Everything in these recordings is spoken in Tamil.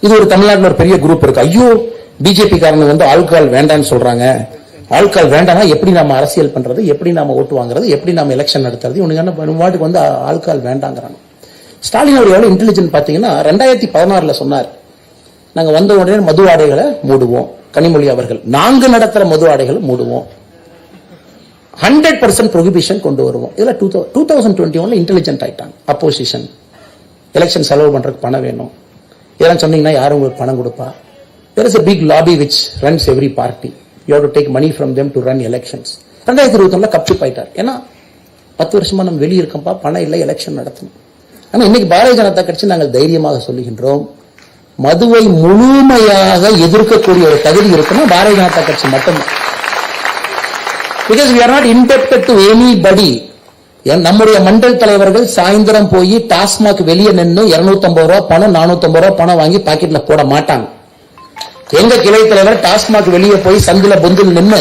இது ஒரு தமிழ்நாட்டில் ஒரு பெரிய குரூப் இருக்கு. ஐயோ பிஜேபி காரங்க வந்து ஆல்கால் வேண்டாம்னு சொல்றாங்க. ஆல்கால் வேண்டாம்னா எப்படி நாம அரசியல் பண்றது? எப்படி நாம ஓட்டு வாங்குறது? எப்படி நாம எலெக்ஷன் நடத்துறது? இவனுக்கு என்ன பண்ணு- வாட்டுக்கு வந்து ஆல்கால் வேண்டாங்கிறாங்க. ஸ்டாலின் அவர் எவ்வளவு இன்டெலிஜென்ட் பாத்தீங்கன்னா ரெண்டாயிரத்தி பதினாறுல சொன்னார். நாங்க வந்த உடனே மது ஆடைகளை மூடுவோம். கனிமொழி அவர்கள். நாங்க நடத்துற மது ஆடைகளை மூடுவோம். ஹண்ட்ரட் பர்சன்ட் ப்ரொஹிபிஷன் கொண்டு வருவோம். இதுல டூ டூ தௌசண்ட் டுவெண்ட்டி ஒன்ல இன்டெலிஜென்ட் ஆயிட்டாங்க. அப்போசிஷன் எலெக்ஷன் செலவு பண்றதுக்கு பணம் வேணும். இதெல்லாம் சொன்னீங்கன்னா யாரும் உங்களுக்கு பணம் கொடுப்பா? There is a big lobby which runs every party you to take money from them to run elections ரெண்டாயிரத்தி இருபத்தி கப்சிப் போயிட்டார் ஏன்னா பத்து வருஷமா நம்ம வெளியே இருக்கோம்ப்பா பணம் இல்லை எலெக்ஷன் நடத்தணும். ஆனால் இன்னைக்கு பாரதிய ஜனதா கட்சி நாங்கள் தைரியமாக சொல்லுகின்றோம். மதுவை முழுமையாக எதிர்க்கக்கூடிய ஒரு தகுதி இருக்குன்னா பாரதிய ஜனதா கட்சி மட்டும்தான். Because we are not indebted to anybody நம்முடைய மண்டல் தலைவர்கள் சாயந்தரம் போய் டாஸ்மாக் வெளியே நின்று இருநூத்தம்பது ரூபா பணம் நானூத்தம்பது ரூபா பணம் வாங்கி பாக்கெட்ல போட மாட்டாங்க. எங்க கிளை தலைவர் டாஸ்மாக் வெளியே போய் சந்தில பொந்தில் நின்று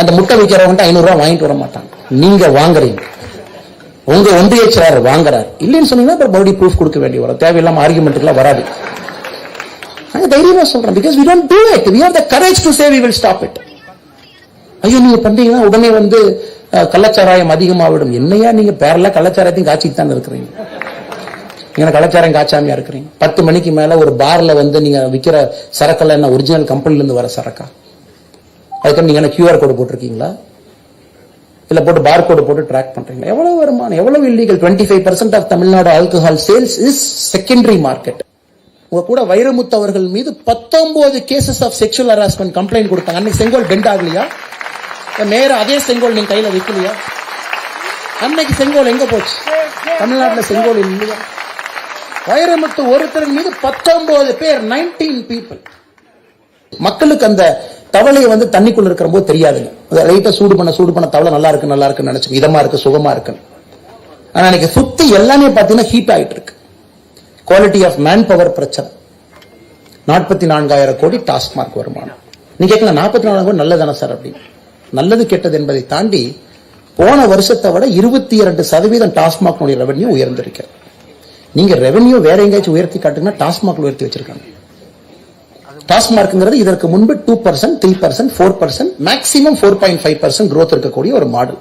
அந்த முட்டை வைக்கிறவங்க ஐநூறு ரூபா வாங்கிட்டு வர மாட்டாங்க. நீங்க வாங்குறீங்க. உங்க ஒன்றிய செயலாளர் வாங்குறார். இல்லைன்னு சொன்னீங்கன்னா அப்புறம் மறுபடியும் ப்ரூஃப் கொடுக்க வேண்டிய வரும். தேவையில்லாம ஆர்குமெண்ட்டுக்குலாம் வராது. நாங்க தைரியமா சொல்றோம். Because we don't do it we have the courage to say we will stop it ஐயோ நீங்க பண்றீங்கன்னா உடனே வந்து கள்ளச்சாராயம் அதிகமாகிடும் என்னையா நீங்க பேரல? கள்ளச்சாராயத்தையும் காய்ச்சிட்டு தான் இருக்கிறீங்க. நீங்க கலாச்சாரம் காய்ச்சாமையா இருக்கிறீங்க? பத்து மணிக்கு மேல ஒரு பார்ல வந்து நீங்க விக்கிற சரக்கெல்லாம் என்ன? ஒரிஜினல் கம்பெனில இருந்து வர சரக்கா? அதுக்கு நீங்க என்ன கியூஆர் கோடு போட்டிருக்கீங்களா? இல்ல போட்டு பார் கோடு போட்டு ட்ராக் பண்றீங்களா? எவ்வளவு வருமானம்? எவ்வளவு illegal twenty five percent of Tamil Nadu alcohol sales is secondary market உங்க கூட வைரமுத்து அவர்கள் மீது பத்தொன்பது cases of sexual harassment complaint கொடுத்தாங்க. அன்னைக்கு செங்கோல் பெண்ட் ஆகலையா? நேரம் அதே செங்கோல் நீங்க கையில வைக்கலையா? அன்னைக்கு செங்கோல் எங்க போச்சு? தமிழ்நாட்டுல செங்கோல் இல்லையா? வைரமுத்து ஒருத்தரின் மீது பத்தொன்பது பேர் நைன்டீன் பீப்புள் மக்களுக்கு அந்த தவளையை வந்து தண்ணிக்குள்ள இருக்கிற போது தெரியாதுங்க. அதை லைட்டா சூடு பண்ண சூடு பண்ண தவளை நல்லா இருக்கு நல்லா இருக்குன்னு நினைச்சு இதமா இருக்கு சுகமா இருக்கு ஆனா இன்னைக்கு சுத்தி எல்லாமே பாத்தீங்கன்னா ஹீட் ஆயிட்டு இருக்கு. குவாலிட்டி ஆஃப் மேன் பவர் பிரச்சனை. நாற்பத்தி நான்காயிரம் கோடி டாஸ்மார்க் வருமானம். நீங்க கேட்கலாம் நாற்பத்தி நாலாயிரம் கோடி நல்லதானே சார் அப்படின்னு? நல்லது கெட்டது என்பதை தாண்டி போன வருஷத்தை விட இருபத்தி இரண்டு சதவீதம் டாஸ்மாக் ரெவன்யூ உயர்ந்திருக்கு. நீங்க ரெவன்யூ வேற எங்கேயாச்சும் உயர்த்தி காட்டுங்கன்னா டாஸ்மாக் உயர்த்தி வச்சிருக்காங்க. டாஸ்மார்க்ங்கிறது இதற்கு முன்பு two percent three percent four percent maximum four point five percent growth இருக்கக்கூடிய ஒரு model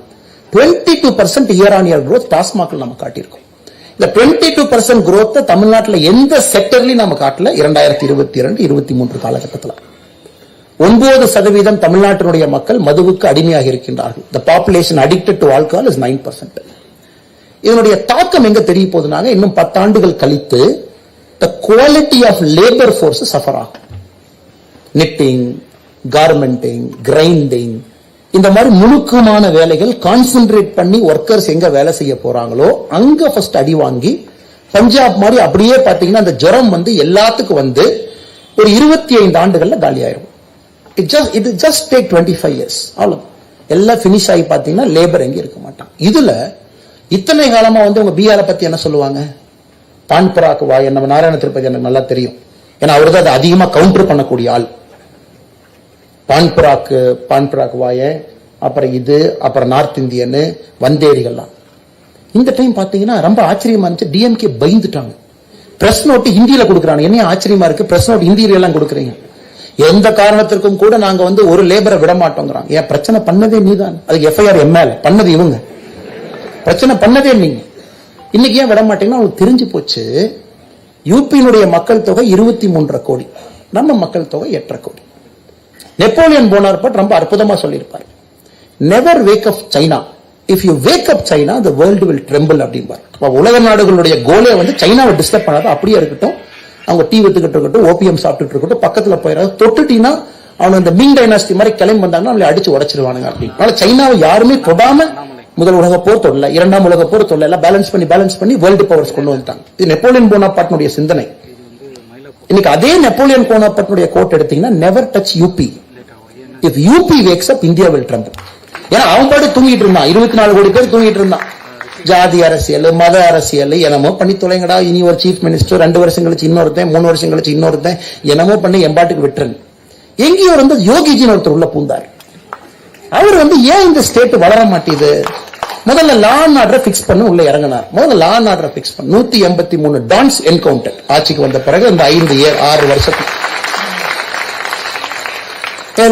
twenty two percent year on year growth டாஸ்மாக்ல நம்ம காட்டியிருக்கோம். இந்த டுவெண்ட்டி டூ பர்சன்ட் க்ரோத்தை தமிழ்நாட்டில் எந்த செக்டர்லயும் நம்ம காட்டல. இரண்டாயிரத்தி இருபத்தி இரண்டு இருபத்தி மூன்று காலகட்டத்தில். ஒன்பது சதவீதம் தமிழ்நாட்டினுடைய மக்கள் மதுவுக்கு அடிமையாக இருக்கின்றார்கள். The population addicted to alcohol is nine percent இதனுடைய தாக்கம் எங்க தெரிய போதுனாங்க இன்னும் பத்தாண்டுகள் கழித்து the quality of labour force suffer ஆகும். நிட்டிங் கார்மெண்டிங் கிரைண்டிங் இந்த மாதிரி முழுக்கமான வேலைகள் கான்சென்ட்ரேட் பண்ணி ஒர்க்கர்ஸ் எங்க வேலை செய்ய போறாங்களோ அங்க ஃபர்ஸ்ட் அடி வாங்கி பஞ்சாப் மாதிரி அப்படியே பாத்தீங்கன்னா அந்த ஜுரம் வந்து எல்லாத்துக்கும் வந்து ஒரு இருபத்தி ஐந்து ஆண்டுகள்ல காலியாயிரும். இட் ஜஸ்ட் இது just take twenty five years அவ்வளோ எல்லாம் ஃபினிஷ் ஆகி பார்த்தீங்கன்னா லேபர் எங்கே இருக்க மாட்டான். இதுல இத்தனை காலமா வந்து உங்க பிஆரை பத்தி என்ன சொல்லுவாங்க? பான்புராக்கு வாய் நம்ம நாராயண திருப்பதி எனக்கு நல்லா தெரியும். ஏன்னா அவர் தான் அதை அதிகமா கவுண்டர் பண்ணக்கூடிய ஆள். பான்புராக்கு பான்புராக்கு வாய அப்புறம் இது அப்புறம் நார்த் இந்தியன்னு வந்தேரிகள்லாம். இந்த டைம் பாத்தீங்கன்னா ரொம்ப ஆச்சரியமா இருந்துச்சு. டிஎம்கே பயந்துட்டாங்க. பிரஸ் நோட்டு ஹிந்தியில் கொடுக்குறாங்க. என்ன ஆச்சரியமா இருக்கு? பிரஸ் நோட் ஹிந்தியில எல்லாம் கொடுக்குறீங்க. எந்த காரணத்திற்கும் கூட நாங்க வந்து ஒரு லேபரை விட மாட்டோங்கிறாங்க ஏன் பிரச்சனை பண்ணதே நீதான். அது எஃப்ஐஆர் எம்எல் பண்ணது இவங்க. பிரச்சனை பண்ணதே நீங்க. இன்னைக்கு ஏன் விட மாட்டீங்கன்னா அவங்களுக்கு தெரிஞ்சு போச்சு. யூபியினுடைய மக்கள் தொகை இருபத்தி மூன்றரை கோடி. நம்ம மக்கள் தொகை எட்டரை கோடி. நெப்போலியன் போனார்பட் ரொம்ப அற்புதமா சொல்லியிருப்பார். Never wake up China if you wake up China the world will tremble அப்படிம்பார். உலக நாடுகளுடைய கோலே வந்து சைனாவை டிஸ்டர்ப் பண்ணாத அப்படியே இருக்கட்டும். அவங்க டீ வித்துக்கிட்டு இருக்கட்டும் ஓபிஎம் சாப்பிட்டுட்டு இருக்கட்டும் பக்கத்துல போயிடாது தொட்டுட்டீங்கன்னா அவன் இந்த மிங் டைனாஸ்டி மாதிரி கிளம்பி வந்தாங்கன்னா அவளை அடிச்சு உடைச்சிருவானுங்க அப்படின்னு அதனால சைனாவை யாருமே தொடாம முதல் உலக போர் தொடல இரண்டாம் உலக போர் தொடல எல்லாம் பேலன்ஸ் பண்ணி பேலன்ஸ் பண்ணி வேர்ல்டு பவர்ஸ் கொண்டு வந்துட்டாங்க. இது நெப்போலியன் போனாபாட்டினுடைய சிந்தனை. இன்னைக்கு அதே நெப்போலியன் போனாபாட்டினுடைய கோட் எடுத்தீங்கன்னா never touch UP if UP wakes up India will tremble ஏன்னா அவன் பாட்டு தூங்கிட்டு இருந்தான். இருபத்தி நாலு கோடி பேர் தூங்கிட்டு இருந்தான். ஜாதி அரசியல் மத அரசியல் என்னமோ பண்ணி தொலைங்கடா. இனி ஒரு சீஃப் மினிஸ்டர் ரெண்டு வருஷம் கழிச்சு இன்னொருத்தன் மூணு வருஷம் கழிச்சு இன்னொருத்தன் என்னமோ பண்ணி எம்பாட்டுக்கு விட்டுருங்க எங்கேயோ வந்து யோகிஜின்னு ஒருத்தர் உள்ள பூந்தார். அவர் வந்து ஏன் இந்த ஸ்டேட் வளர மாட்டேது? முதல்ல லா அண்ட் ஆர்டரை பிக்ஸ் பண்ண உள்ள இறங்கினார். முதல்ல லா அண்ட் ஆர்டரை பிக்ஸ் பண்ண. நூத்தி எண்பத்தி மூணு டான்ஸ் என்கவுண்டர் ஆட்சிக்கு வந்த பிறகு இந்த ஐந்து ஏ ஆறு வருஷத்துக்கு.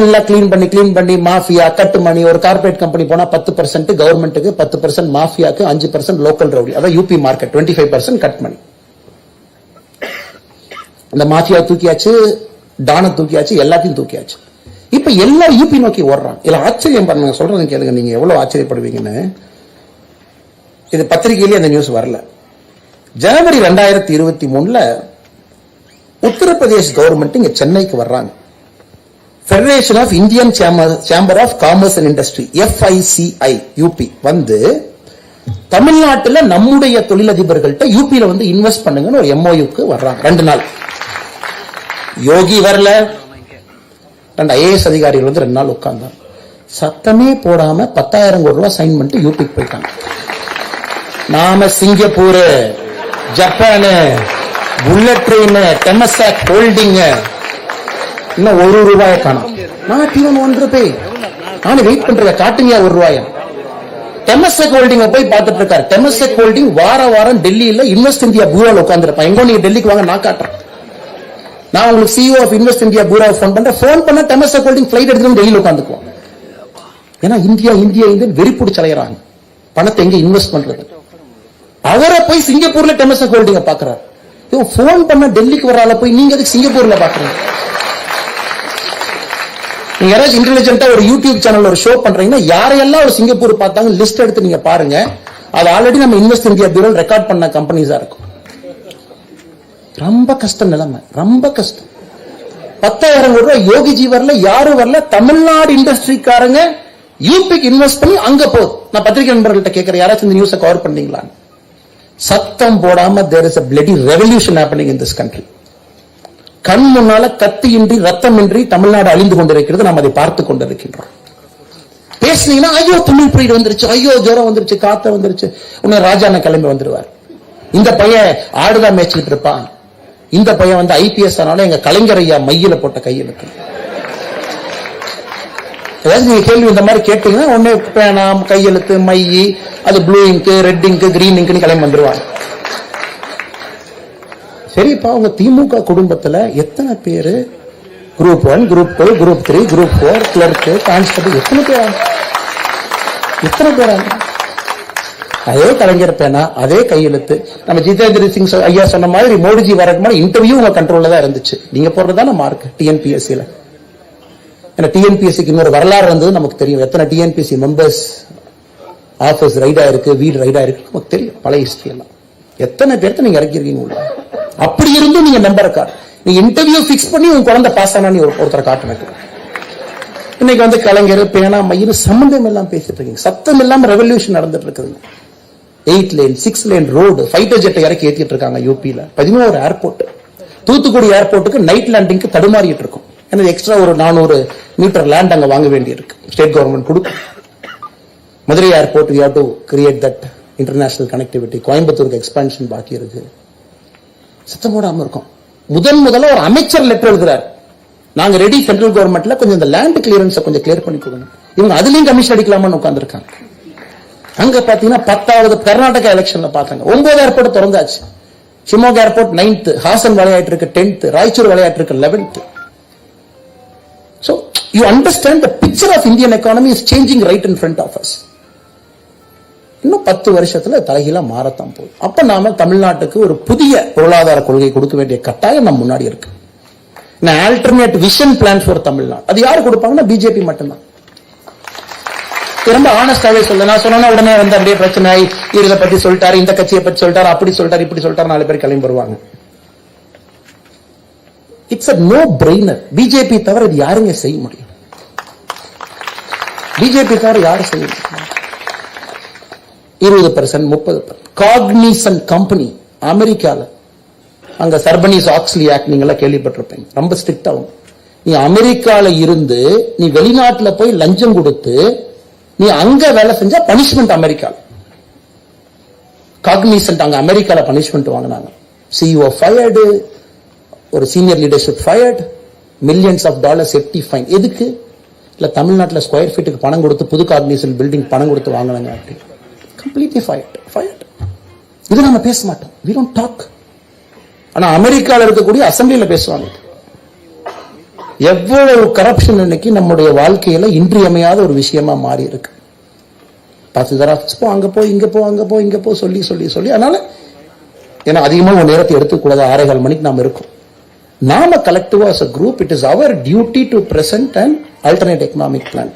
எல்லாம் கிளீன் பண்ணி கிளீன் பண்ணி மாஃபியா கட்டு மணி ஒரு கார்பரேட் கம்பெனி போனா பத்து பர்சன்ட் கவர்மெண்ட்டுக்கு பத்து பர்சன்ட் மாஃபியாக்கு அஞ்சு பர்சன்ட் லோக்கல் ரவுடி அதான் UP market twenty five percent cut money. அந்த மாஃபியா தூக்கியாச்சு டானை தூக்கியாச்சு எல்லாத்தையும் தூக்கியாச்சு. இப்ப எல்லாம் யூபி நோக்கி ஓடுறான் இல்ல ஆச்சரியம் பண்ணுங்க சொல்றது கேளுங்க நீங்க எவ்வளவு ஆச்சரியப்படுவீங்கன்னு. இது பத்திரிகையிலேயே அந்த நியூஸ் வரல. ஜனவரி ரெண்டாயிரத்தி இருபத்தி மூணுல உத்தரப்பிரதேஷ் கவர்மெண்ட் இங்க சென்னைக்கு வர்றாங்க. Federation of Indian chamber of commerce and industry FICCI UP வந்து தமிழ்நாட்டில் நம்முடைய தொழிலதிபர்கள்ட்ட யூபியில் வந்து இன்வெஸ்ட் பண்ணுங்கன்னு ஒரு எம்ஓயுக்கு வர்றாங்க. ரெண்டு நாள். யோகி வரல. ரெண்டு ஐஏஎஸ் அதிகாரிகள் வந்து ரெண்டு நாள் உட்கார்ந்தாங்க. சத்தமே போடாம பத்தாயிரம் கோடி ரூபாய் சைன் பண்ணிட்டு யூபிக்கு போயிட்டாங்க. நாம Singapore Japan bullet train Temasek holding இன்னும் ஒரு ரூபாய காணும்? நாட் ஈவன் ஒன் ரூபே நானும் வெயிட் பண்றேன். காட்டுங்க ஒரு ரூபாயை. டெமஸ்டெக் ஹோல்டிங் போய் பார்த்துட்டு இருக்காரு. டெமஸ்டெக் ஹோல்டிங் வார வாரம் டெல்லியில இன்வெஸ்ட் இந்தியா பூரால உட்காந்துருப்பான் எங்கோ நீங்க டெல்லிக்கு வாங்க நான் காட்டுறேன். நான் உங்களுக்கு சிஓ ஆஃப் இன்வெஸ்ட் இந்தியா பூரா ஃபோன் பண்றேன். ஃபோன் பண்ண டெமஸ்டெக் ஹோல்டிங் ஃபிளைட் எடுத்து டெல்லியில் உட்காந்துக்குவோம் ஏன்னா இந்தியா இந்தியா இந்தியா வெறி பிடிச்சி பணத்தை எங்க இன்வெஸ்ட் பண்றது? அவரை போய் சிங்கப்பூர்ல டெமஸ்டெக் ஹோல்டிங்க பாக்குறாரு இவன் ஃபோன் பண்ண டெல்லிக்கு வரால போய் நீங்க எதுக்கு சிங்கப்பூர்ல பாக்குறீங்க நீங்க யாராச்சும் இன்டெலிஜென்ட்டா ஒரு யூடியூப் சேனல் ஒரு ஷோ பண்றீங்கன்னா யாரையெல்லாம் ஒரு சிங்கப்பூர் பார்த்தாங்க லிஸ்ட் எடுத்து நீங்க பாருங்க. அது ஆல்ரெடி நம்ம இன்வெஸ்ட் இந்தியா பியூரோ ரெக்கார்ட் பண்ண கம்பெனிஸா இருக்கும். ரொம்ப கஷ்டம் நிலைமை. ரொம்ப கஷ்டம். பத்தாயிரம் கோடி ரூபாய் யோகிஜி வரல யாரும் வரல தமிழ்நாடு இண்டஸ்ட்ரிக்காரங்க யூபிக்கு இன்வெஸ்ட் பண்ணி அங்க போகுது நான் பத்திரிகை நண்பர்கள்ட்ட கேட்கிறேன் யாராச்சும் இந்த நியூஸை கவர் பண்ணீங்களான்னு. சத்தம் போடாம there is a bloody revolution happening in this country கண் முன்னால கத்தியின்றி ரத்தமின்றி தமிழ்நாடு அழிந்து கொண்டிருக்கிறது நாம் அதை பார்த்து கொண்டிருக்கின்றோம். பேசுனீங்கன்னா ஐயோ தமிழ் புயல் வந்துருச்சு ஐயோ ஜோரம் வந்துருச்சு காத்த வந்துருச்சு. உடனே ராஜான கிளம்பி வந்துருவார். இந்த பையன் ஆடுதான் மேய்ச்சிட்டு இருப்பான். இந்த பையன் வந்து ஐபிஎஸ் ஆனாலும் எங்க கலைஞர் ஐயா மையில போட்ட கையெழுத்து ஏதாவது நீங்க கேள்வி இந்த மாதிரி கேட்டீங்கன்னா உடனே பேனாம் கையெழுத்து மை அது ப்ளூ இங்கு ரெட் இங்கு கிரீன் இங்க்னு கிளம்பி வந்துருவாங்க. சரிப்பா அவங்க திமுக குடும்பத்துல எத்தனை பேரு? Group one group two group three group four clerk constable எத்தனை பேர்? எத்தனை பேர்? அதே கலைஞர் பேனா அதே கையெழுத்து. நம்ம ஜிதேந்திர சிங் ஐயா சொன்ன மாதிரி மோடிஜி வரக்கு முன்னாடி இன்டர்வியூ உங்க கண்ட்ரோல்ல தான் இருந்துச்சு. நீங்க போடுறதான மார்க் டிஎன்பிஎஸ்சியில ஏன்னா டிஎன்பிஎஸ்சிக்கு இன்னொரு வரலாறு வந்தது நமக்கு தெரியும். எத்தனை டிஎன்பிஎஸ்சி மெம்பர்ஸ் ஆஃபீஸ் ரைடா இருக்கு வீடு ரைடா இருக்கு நமக்கு தெரியும். பழைய ஹிஸ்டரி எல்லாம். எத்தனை பேர்த்த நீங்க இறக்கிருக்கீங்க உள்ள? அப்படி இருந்தும் நீங்க நம்பர் கார்டு நீ இன்டர்வியூ ஃபிக்ஸ் பண்ணி உங்க குழந்தை பாஸ் ஆனா நீ ஒருத்தரை காட்டணும் இன்னைக்கு வந்து கலைஞர் பேனா மயிறு சம்பந்தம் எல்லாம் பேசிட்டு இருக்கீங்க. சத்தம் இல்லாம ரெவல்யூஷன் நடந்துட்டு இருக்குதுங்க eight lane six lane road fighter ஜெட்டை இறக்கி ஏத்திட்டு இருக்காங்க யூபியில பதினோரு ஏர்போர்ட் தூத்துக்குடி ஏர்போர்ட்டுக்கு நைட் லேண்டிங்க்கு தடுமாறிட்டு இருக்கும். ஏன்னா எக்ஸ்ட்ரா ஒரு நானூறு மீட்டர் லேண்ட் அங்க வாங்க வேண்டியிருக்கு. ஸ்டேட் கவர்மெண்ட் கொடுக்கும். Madurai airport we do create that international connectivity கோயம்புத்தூருக்கு எக்ஸ்பான்ஷன் பாக்கி இருக்கு. சத்தம் போடாமல் இருக்கும். முதன் முதல்ல ஒரு அமைச்சர் லெட்டர் எழுதுறாரு. நாங்க ரெடி சென்ட்ரல் கவர்மெண்ட்ல கொஞ்சம் இந்த லேண்ட் கிளியரன்ஸை கொஞ்சம் கிளியர் பண்ணி கொடுங்க இவங்க அதுலயும் கமிஷன் அடிக்கலாமான்னு உட்காந்துருக்காங்க அங்க பாத்தீங்கன்னா பத்தாவது கர்நாடகா எலெக்ஷன்ல பாத்தாங்க. ஒன்பது ஏர்போர்ட் திறந்தாச்சு. ஷிமோகா ஏர்போர்ட் நைன்த் ஹாசன் விளையாட்டு இருக்கு டென்த் ராய்ச்சூர் விளையாட்டு இருக்கு eleventh so you understand the picture of Indian economy is changing right in front of us இன்னும் பத்து வருஷத்துல தலைகீழா மாறத்தான் போகுது. அப்ப நாம தமிழ்நாட்டுக்கு ஒரு புதிய பொருளாதார கொள்கை கொடுக்க வேண்டிய கட்டாயம் நம்ம முன்னாடி இருக்கு. Alternate vision plan for Tamil Nadu அது யாரு கொடுப்பாங்கன்னா பிஜேபி மட்டும்தான். ரொம்ப ஆனஸ்டாவே சொல்ல. நான் சொன்னா உடனே வந்து அப்படியே பிரச்சனை ஆகி இதை பத்தி சொல்லிட்டாரு இந்த கட்சியை பத்தி சொல்லிட்டாரு அப்படி சொல்லிட்டாரு இப்படி சொல்லிட்டாரு நாலு பேர் கிளம்பி வருவாங்க. It's a no brainer BJP தவிர இது யாருங்க செய்ய முடியும் பிஜேபி தவிர யாரும் செய்ய முடியும் இருபது பர்சன்ட் முப்பது காக்னிசன் கம்பெனி அமெரிக்கால. அங்க சர்பனிஸ் ஆக்ஸ்லி ஆக்ட் நீங்க எல்லாம் கேள்விப்பட்டிருப்பீங்க. ரொம்ப ஸ்ட்ரிக்ட் ஆகும் நீ அமெரிக்கால இருந்து நீ வெளிநாட்டுல போய் லஞ்சம் கொடுத்து நீ அங்க வேலை செஞ்சா பனிஷ்மெண்ட் அமெரிக்கா காக்னிசன்ட் அங்க அமெரிக்கால பனிஷ்மெண்ட் வாங்கினாங்க. சிஇஓ ஃபயர்டு ஒரு senior leadership fired millions of dollar செப்டி fine எதுக்கு? இல்ல தமிழ்நாட்டில் ஸ்கொயர் ஃபீட்டுக்கு பணம் கொடுத்து புது காக்னிசன் பில்டிங் பணம் கொடுத்து வாங்கினாங்க அப்படின்னு கம்ப்ளீட்லி ஃபயர்ட் ஃபயர்ட் இது நம்ம பேச மாட்டோம். வி டோன்ட் டாக் ஆனா அமெரிக்கால இருக்கக்கூடிய அசம்பிளியில பேசுவாங்க. எவ்வளவு கரப்ஷன் இன்னைக்கு நம்முடைய வாழ்க்கையில இன்றியமையாத ஒரு விஷயமா மாறி இருக்கு பத்து தடவை போ அங்க போ இங்க போ அங்க போ இங்க போ சொல்லி சொல்லி சொல்லி. அதனால ஏன்னா அதிகமா ஒரு நேரத்தை எடுத்துக்கூடாது. ஆறேகால் மணிக்கு நாம இருக்கோம். நாம கலெக்டிவா as a group it is our duty to present and alternate economic plan